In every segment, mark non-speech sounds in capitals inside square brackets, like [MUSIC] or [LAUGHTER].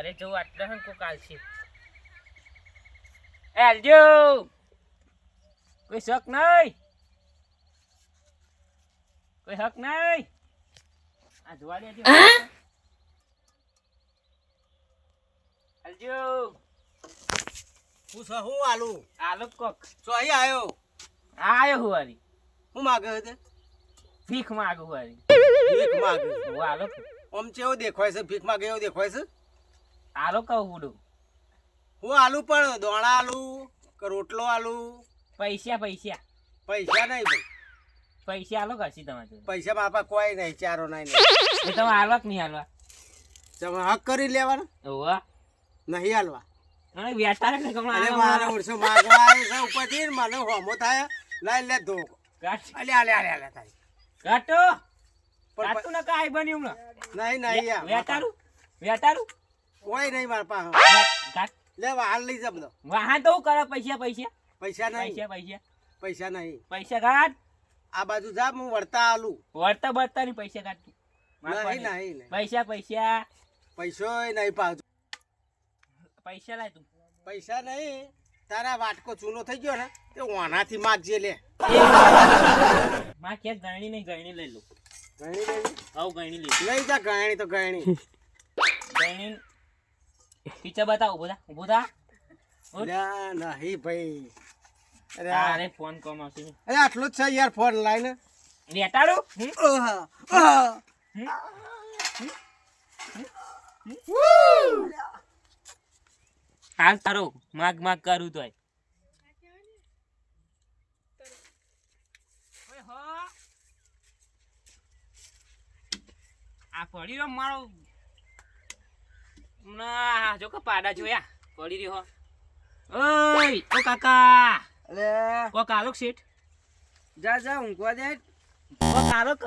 ઘરે જવું આટલે હન કોક આલશે એ આલજો કોઈ શક નહીં કોઈ હક નહીં આ જોવા દેજો. આલજો હું સ- હું આલું આલો કોક. તો અહીં આવ્યો? આયો હું વારી હું માગે છે ભીખ માગું વારી ભીખ માગું હું આલો આમ ચેવો દેખાય છે? ભીખ માગે એવો દેખાય છે? આલો કહું ઉડું હું આલુ પણ દોણા આલુ કે રોટલો આલું? પૈસા પૈસા. પૈસા નહીં ભાઈ. પૈસા આલો કરશી તમારે પૈસા બાપા કોઈ નહીં ચારો નહીં એ તમે હાલવા કે નહીં હાલવા? તમે હક કરી લેવાના? ઓવા નહીં હાલવા. અને વેટારે ને કમળા અરે આલો મારે. ઓળસો માગવા આવે છે ઉપરથી મને હોમો થાય. લઈ લે ધો કાટ અલે અલે અલે અલે થાય કાટો પણ ન કાઈ બન્યું હમણાં. નહીં નહીં વેટારું વેટારું કોઈ નહીં માર પાસે. લે હાલ લઈ જા બધો. વાહન તો કરે પૈસા પૈસા. પૈસા નહીં. પૈસા પૈસા. પૈસા નહીં. પૈસા કાઢ. આ બાજુ જા હું વળતા આલું. વળતા બળતા ની પૈસા કાટ નહીં નહીં નહીં. પૈસા પૈસા. પૈસો નહીં પાવજો પૈસા લાય તું. પૈસા નહીં. તારા વાટકો ચૂનો થઈ ગયો ને તે ઓનાથી માગજે લે. માં કે ગણી નહીં ગણી લઈ લો. ગણી લઈ આવ ગણી લઈ લઈ જા ગણી તો ગણી. ગણી ટીચર બતાવ ઊભો થા ઊભો થા. ના નહીં ભાઈ. અરે અરે ફોન કોમ આવશે. અરે આટલો જ છે યાર ફોન લાઈને. હમ? ઓહા, ઓહા. હાલ તારો માગ માગ કરું તોય. ઓય આ પડી રહ્યો મારો ના જો કે પાડા જોયા. પડી રહ્યો ઓય ઓ કાકા. અલે. કો કાલો શેઠ. જા જા ઊંઘવા દે. કો કાલો ક.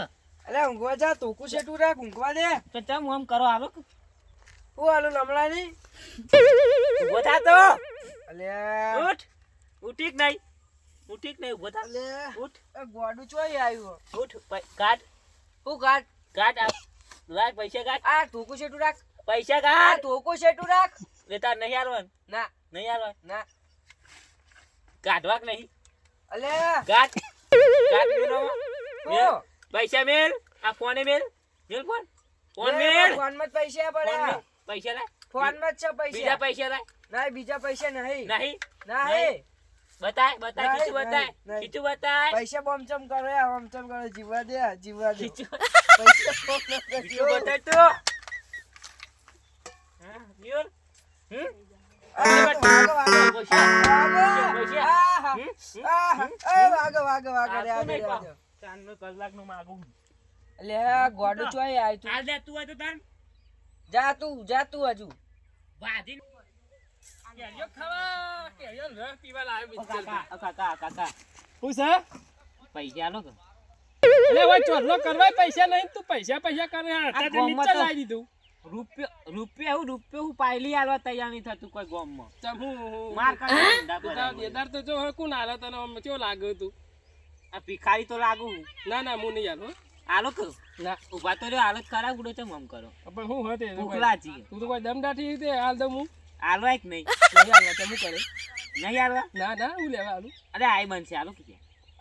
અલે ઊંઘવા જા તું શેટું રાખ ઊંઘવા દે. તો ચમ આમ કરો આલો ક. હું આલુ લમડા ની. ઊભો થા તો. અલે. ઉઠ. ઉઠી કે નહીં? ઉઠી કે નહીં ઊભો થા? અલે. ઉઠ. ગોડું ચોઈ આવ્યું ઉઠ પૈ- કાઢ હું કાટ કાટ આ લાય પૈસા કાઢ આ તું શેટું રાખ પૈસા કા ધોકો શેટું રાખ. લેતા નહીં આલવાન ના. નહીં આલવાન ના. કાઢવા કે નહીં? અલે. કાઢ. કાઢ મેલો. પૈસા મેલ. આ ફોને મેલ. મેલ ફોન. ફોન મેલ. ફોનમાં પૈસા પડે પૈસા લાય. ફોનમાં જ પૈસા. બીજા પૈસા લાય. ના બીજા પૈસા નહીં. નહીં. નહીં. બતાય બતાય નહીં, બતાય. નહીં. બતાય. પૈસા બોમચમ કરે બોમચમ કરે જીવા દે જીવા દે. પૈસા બોમ કરે બતાય તો. વાગો. પૈસા ચોરલો કરવા પૈસા નહીં તું પૈસા પૈસા કરે દીધું રૂપિયો રૂપિયો હું રૂપિયો હું પાયલી આલવા તૈયાર નહીં થતું કોઈ ગામમાં. ચમ હું- હું માર કાઢી કરે. દેદાર તો જો કોણ હાલે તને? આમ કેવું લાગે તું આ ભિખારી તો લાગુ હું. ના ના હું નહીં આલો આલો કે ના. ઊભા તો રહ્યો હાલત ખરાબ ઉડો છે મમ કરો. પણ હું હતે ભૂખલા છીએ તું તો કોઈ દમદાટી રીતે હાલ દઉં હું? આલવા કે નહીં. [LAUGHS] નહીં આલવા તમે હું કરે? નહીં આલવા ના ના હું લેવા આલું અરે આઈ બનશે આલો કે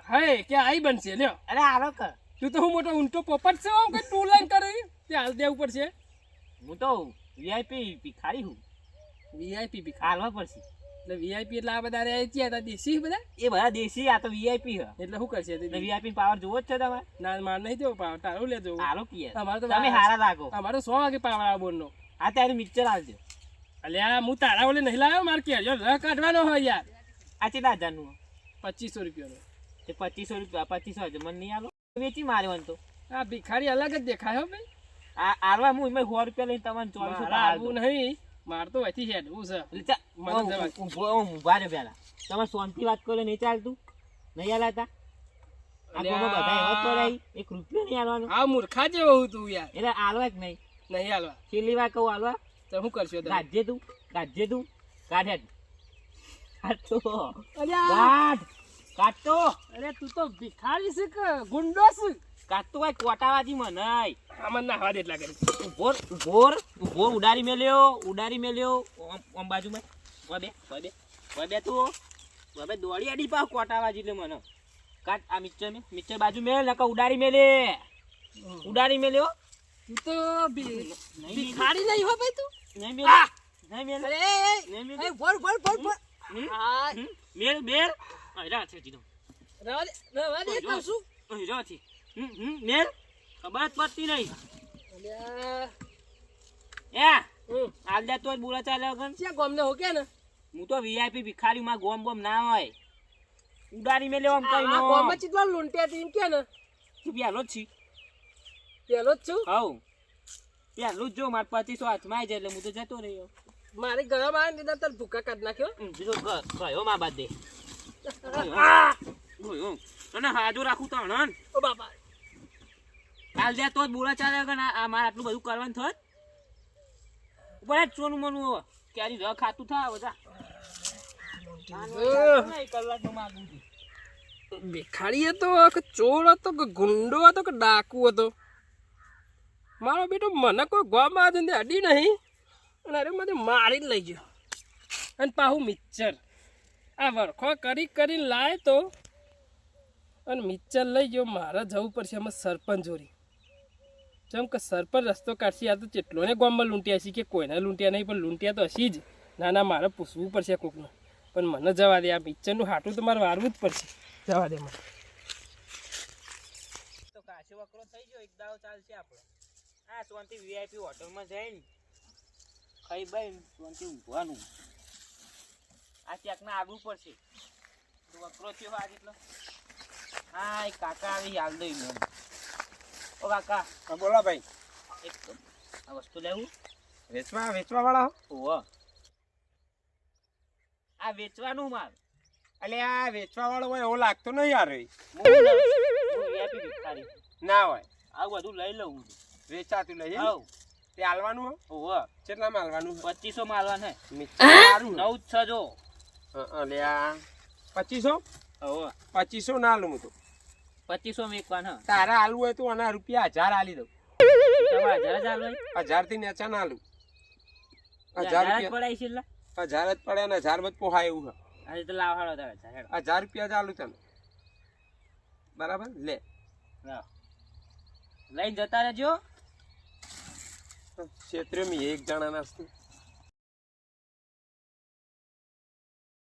હે કે આઈ બનશે લ્યો. અરે આલો કે તું તો હું મોટો ઊંટો પોપટ છે આમ કે તું લાઈન કરે? તે હાલ દેવું પડશે. હું તો વીઆઈપી ભિખારી હું. વીઆઈપી ભિખારવા પડશે. એટલે વીઆઈપી એટલે આ બધા રહે છે આ દેશી બધા? એ બધા દેશી આ તો વીઆઈપી હ. એટલે શું કરશે? વીઆઈપી પાવર જોવો જ છે તમારે. ના માર નહીં જોવો પાવ તારું લેજો હાલો કે અમારે તો તમે હારા લાગો. અમારો સો વાગે પાવર આવો બોલનો આ ત્યારે મિક્સર આવજો. અલ્યા હું તારા ઓલે નહીં લાવ્યો મારે કે રહ કાઢવાનો હોય યાર. આ કેટલા હજારનું પચીસો રૂપિયાનો. તે પચીસો રૂપિયા પચીસો હજાર. મને નહીં આલો. વેચી માર્યો તો. આ ભિખારી અલગ જ દેખાય હો ભાઈ. આ આલવા હું એમાં સો રૂપિયા લઈને તમને ચોવીસો આવું નહીં. માર તો હેડ હું છે. મને જવા. ઊભા રહ્યો પેલા તમે શાંતિ વાત કરો નહીં ચાલતું? નહીં પડાય એક રૂપિયો નહીં આલવાનો? આ મૂર્ખા જેવો હું તું યાર. એટલે આલવા જ નહીં. નહીં હાલવા છેલ્લી વાર કહું આલવા. તો શું કરશો કાઢજે તું કાઢજે તું. કાઢે. કાઢતો. અલ્યા. કાઢ કાઢતો. અરે તું તો ભિખારી છે કે ગુંડો છે? કાઢતો ભાઈ કોટાવાજી મને આમાં ના હવા એટલા કરી ઉભોર ઉભોર ઊભો ઉડારી મેલ્યો ઉડારી મેલ્યો. ઓમ ઓમ બાજુમાં. ઓય બે ઓય બે ઓય બે તું. ઓય બે દોડી આડી પા કોટાવાજી લે મને. કાટ આ મિક્સર મે મિક્સર બાજુ મેલ નકા ઉડારી મેલે. ઉડારી મેલ્યો. તું તો નહીં ભિખારી નહીં હો ભાઈ તું. નહીં મેલ નહીં મેલ અરે નહીં મેલ બોલ હમ? હા. હમ? મેલ મેલ. અરે છે જીનો. રવા દે રવા દે કહું છું થી મેલ. ખબર જ પડતી નહીં. એ હમ. હાલ દે તો જ બોલા ચાલે અગન ત્યાં ગામને હો કે ને? હું તો વીઆઈપી ભિખારી માં ગોમ બોમ ના હોય. ઉડારી મેલ્યો આમ કઈ નો ગામમાં ચીટલા લૂંટ્યા તી એમ કે ને? તું પેલો જ છી. પેલો જ છું? હવ પેલું જ જો માર પચીસો હાથમાં આવી જાય એટલે હું તો જતો રહ્યો. મારે ગરમ આવે ને તાર ભૂકા કાઢ નાખ્યો. બીજો ગયો માં બાદ દે. [LAUGHS] અને હાજુ રાખું તો હણન ઓ બાપા. કાલ દે તો જ બોલા ચાલે કે ના આ મારે આટલું બધું કરવાનું થત. ઉપર જ સોનું મનું ક્યારે રહ ખાતું થાય બધા ભિખારી હતો કે ચોર હતો કે ગુંડો હતો કે ડાકુ હતો? મારો બેટો મને કોઈ ગોમાં આજે અડી નહીં. અને અરે મને મારી જ લઈ ગયો. અને પાહુ મિક્સર આ વરખો કરી કરીને લાય તો. અને મિક્સર લઈ ગયો મારે જવું પડશે એમાં સરપંચ જોડી. જેમ કે પર રસ્તો કાઢશે આ તો જેટલોને ગામમાં લૂંટ્યા છે કે કોઈને લૂંટ્યા નહીં પણ લૂંટ્યા તો હશી જ. ના ના મારે પૂછવું પડશે કોકને. પણ મને જવા દે આ પિક્ચરનું હાટું તો મારે વારવું જ પડશે. જવા દે મને. તો કાશી વકરો થઈ ગયો એક દાવ ચાલશે આપણો હા સોનથી વીઆઈપી હોટલમાં જઈને ખાઈ બાઈ સોનથી ઊંઘવાનું. આ ક્યાંકના આગવું પડશે. તો વકરો થયો આજ એટલો હા એ કાકા આવી હાલ દઈ મને ઓ કાકા. હા, બોલો ભાઈ. એક આ વસ્તુ લેવું? વેચવા વેચવા વાળા હો આ વેચવાનું માલ. એટલે આ વેચવા વાળો હોય એવો લાગતો નહીં યાર. ના હોય. આ બધું લઈ લઉં વેચાતું લઈ આવ. તે હાલવાનું હો? કેટલા કેટલામાં હાલવાનું પચીસો માલવા ને મિક્સર સારું નવ જ છ જો. આ પચીસો? પચીસો ના હાલું હું તો. પચીસો મેકવાન. હા તારા આલુ હોય તો આના રૂપિયા હજાર આલી દઉં. હજારથી નેચા ના આલુ. હજાર પડાય છે હજાર જ પડે ને હજાર બધ પોહાય એવું હજી તો લાવ હાડો તારે હજાર. રૂપિયા જ આલુ તને. બરાબર? લે. લઈને જતા રહેજો. ક્ષેત્રે મેં એક જણા નાસ્તું